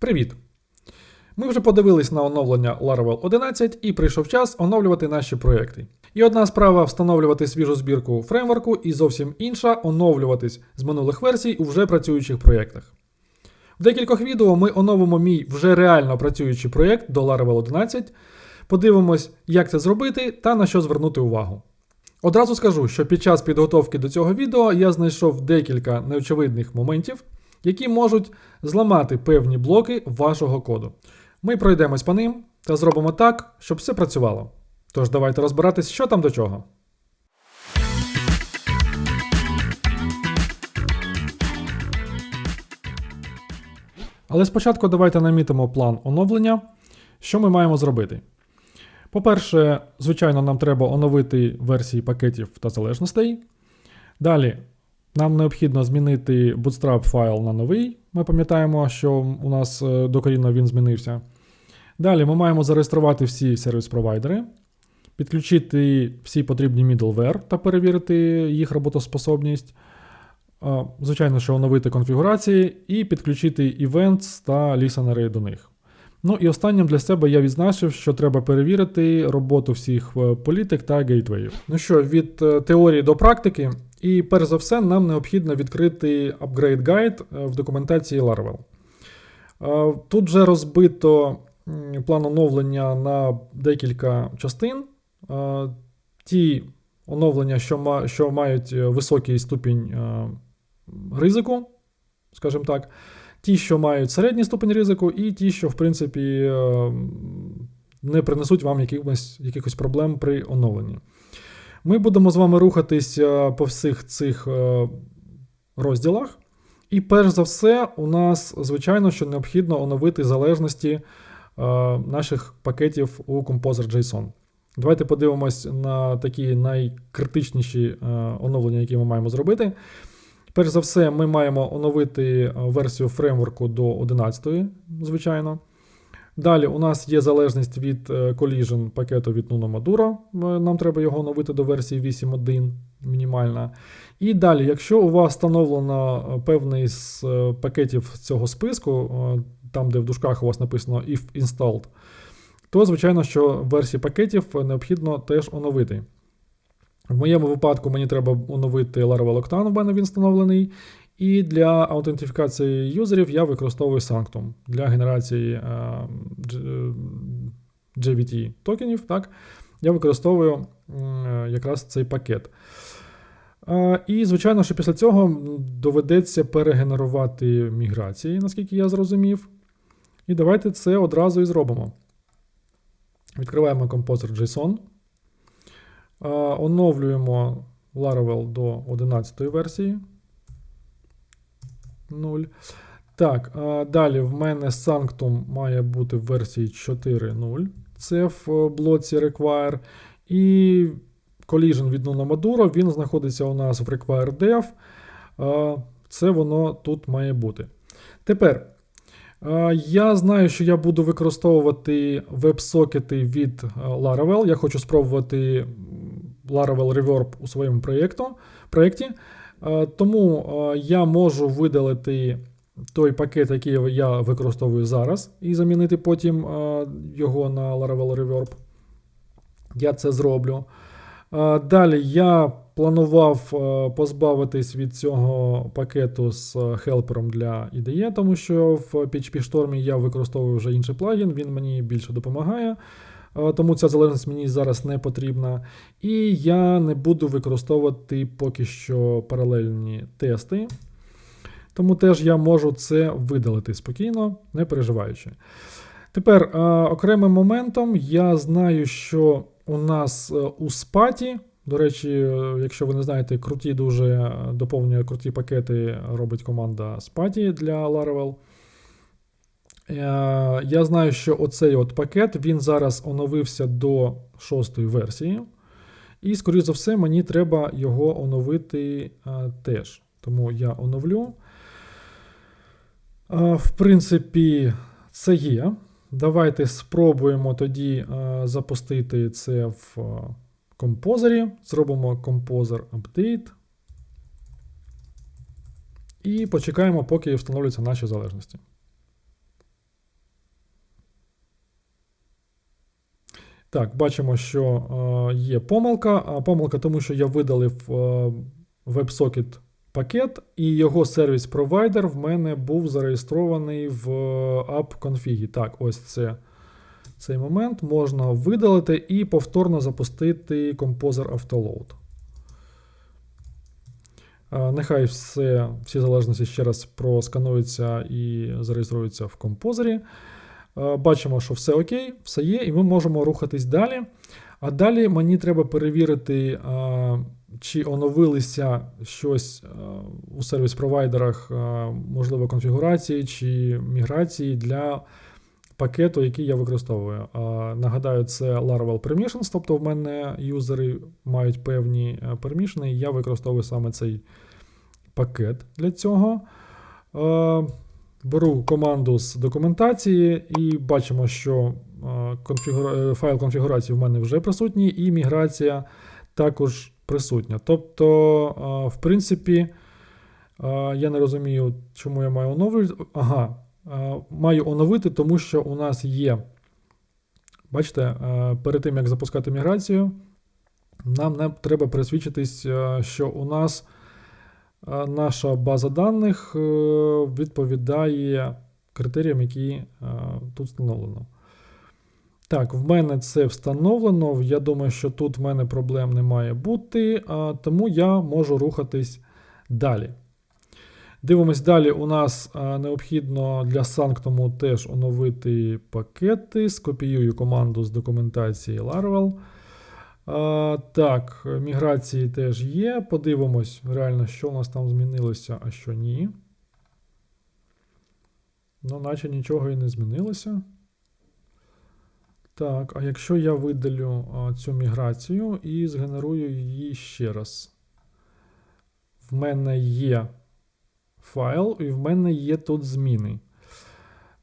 Привіт! Ми вже подивились на оновлення Laravel 11 і прийшов час оновлювати наші проекти. І одна справа встановлювати свіжу збірку фреймворку, і зовсім інша оновлюватись з минулих версій у вже працюючих проєктах. В декількох відео ми оновимо мій вже реально працюючий проєкт до Laravel 11, подивимось, як це зробити та на що звернути увагу. Одразу скажу, що під час підготовки до цього відео я знайшов декілька неочевидних моментів, які можуть зламати певні блоки вашого коду. Ми пройдемось по ним та зробимо так, щоб все працювало. Тож давайте розбиратись, що там до чого. Але спочатку давайте намітимо план оновлення, що ми маємо зробити. По-перше, звичайно, нам треба оновити версії пакетів та залежностей. Далі нам необхідно змінити Bootstrap файл на новий. Ми пам'ятаємо, що у нас е, докорінно він змінився. Далі ми маємо зареєструвати всі сервіс-провайдери, підключити всі потрібні middleware та перевірити їх роботоспособність. Звичайно, що оновити конфігурації і підключити events та лісенери до них. Ну і останнім для себе я відзначив, що треба перевірити роботу всіх е, політик та гейтвеїв. Ну що, від е, теорії до практики, і перш за все, нам необхідно відкрити Upgrade Guide е, в документації Laravel. Е, Тут вже розбито план оновлення на декілька частин. Е, Ті оновлення, що, мають високий ступінь ризику, скажімо так, ті, що мають середній ступень ризику, і ті, що, в принципі, не принесуть вам якихось, якихось проблем при оновленні. Ми будемо з вами рухатись е, по всіх цих е, розділах. І перш за все, у нас, звичайно, що необхідно оновити залежності е, наших пакетів у Composer.json. Давайте подивимось на такі найкритичніші оновлення, які ми маємо зробити. Перш за все, ми маємо оновити версію фреймворку до 11, звичайно. Далі у нас є залежність від е, collision пакету від Nuno Maduro. Е, Нам треба його оновити до версії 8.1 мінімальна. І далі, якщо у вас встановлено е, певний з пакетів цього списку, там, де в дужках у вас написано if installed, то звичайно, що версії пакетів необхідно теж оновити. В моєму випадку мені треба оновити Laravel Octane, у мене він встановлений. І для аутентифікації юзерів я використовую Sanctum для генерації е, JVT токенів. Так? Я використовую е, якраз цей пакет. Е, І, звичайно, що після цього доведеться перегенерувати міграції, наскільки я зрозумів. І давайте це одразу і зробимо. Відкриваємо Composer.json. Е, Оновлюємо Laravel до 11 версії. 0. Так, а далі в мене Sanctum має бути в версії 4.0. Це в е, блоці Require. І Collision від Nuno Maduro, він знаходиться у нас в Require Dev. Це воно тут має бути. Тепер. Я знаю, що я буду використовувати веб-сокети від е, Laravel. Я хочу спробувати Laravel Reverb у своєму проєкті. Е, Тому е, я можу видалити той пакет, який я використовую зараз, і замінити потім е, його на Laravel Reverb. Я це зроблю. Далі я планував позбавитись від цього пакету з хелпером для IDE, тому що в PHP Storm я використовую вже інший плагін, він мені більше допомагає. Е, Тому ця залежність мені зараз не потрібна. І я не буду використовувати поки що паралельні тести. Тому теж я можу це видалити спокійно, не переживаючи. Тепер е, окремим моментом я знаю, що у нас е, у спаті, до речі, якщо ви не знаєте, круті дуже доповнює круті пакети, робить команда Спаті для Laravel. Е, Я знаю, що оцей от пакет він зараз оновився до шостої версії. І, скоріш за все, мені треба його оновити е, теж. Тому я оновлю. Е, В принципі, це є. Давайте спробуємо тоді запустити це в композорі. Зробимо Composer Update. І почекаємо, поки встановлюються наші залежності. Так, бачимо, що е, є помилка. Помилка, тому що я видалив е, WebSocket пакет, і його сервіс-провайдер в мене був зареєстрований в app-конфігі. Так, ось це цей момент можна видалити і повторно запустити Composer Autoload. Е, Нехай все, всі залежності ще раз проскануються і зареєструються в композері. Е, Бачимо, що все окей, все є, і ми можемо рухатись далі. А далі мені треба перевірити, е, чи оновилися щось е, у сервіс-провайдерах, можливо, конфігурації чи міграції для пакету, який я використовую. Нагадаю, це Laravel Permissions, тобто в мене юзери мають певні е, і я використовую саме цей пакет для цього. Беру команду з документації і бачимо, що конфігура... е, файл конфігурації в мене вже присутній, і міграція також присутня. Тобто, в принципі, я не розумію, чому я маю оновлювати. Ага, маю оновити, тому що у нас є. Бачите, перед тим як запускати міграцію, нам не треба пересвідчитись, е, що у нас наша база даних е, відповідає критеріям, які е, тут встановлено. Так, в мене це встановлено. Я думаю, що тут в мене проблем не має бути, тому я можу рухатись далі. Дивимось далі. У нас необхідно для Sanctum теж оновити пакети. Скопіюю команду з документації Laravel. А, так, міграції теж є. Подивимось, реально, що у нас там змінилося, а що ні. Ну, наче нічого і не змінилося. Так, а якщо я видалю цю міграцію і згенерую її ще раз. В мене є файл, і в мене є тут зміни.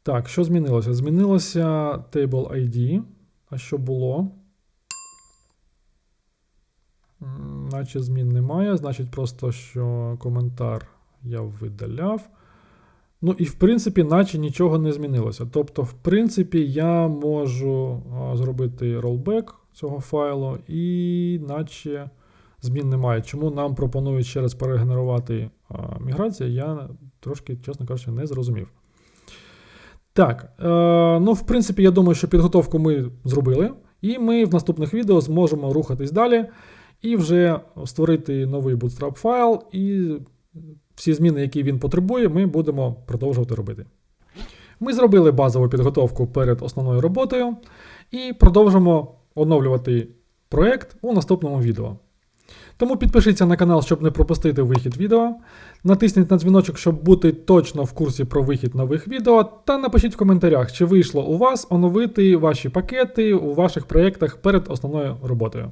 Так, що змінилося? Змінилося Table ID. А що було? Наче змін немає. Значить, просто що коментар я видаляв. Ну і в принципі, наче нічого не змінилося. Тобто, в принципі, я можу зробити ролбек цього файлу, і наче змін немає. Чому нам пропонують ще раз перегенерувати міграцію, я трошки, чесно кажучи, не зрозумів. Так, е, ну, в принципі, я думаю, що підготовку ми зробили, і ми в наступних відео зможемо рухатись далі і вже створити новий Bootstrap файл, і всі зміни, які він потребує, ми будемо продовжувати робити. Ми зробили базову підготовку перед основною роботою і продовжимо оновлювати проект у наступному відео. Тому підпишіться на канал, щоб не пропустити вихід відео. Натисніть на дзвіночок, щоб бути точно в курсі про вихід нових відео. Та напишіть в коментарях, чи вийшло у вас оновити ваші пакети у ваших проєктах перед основною роботою.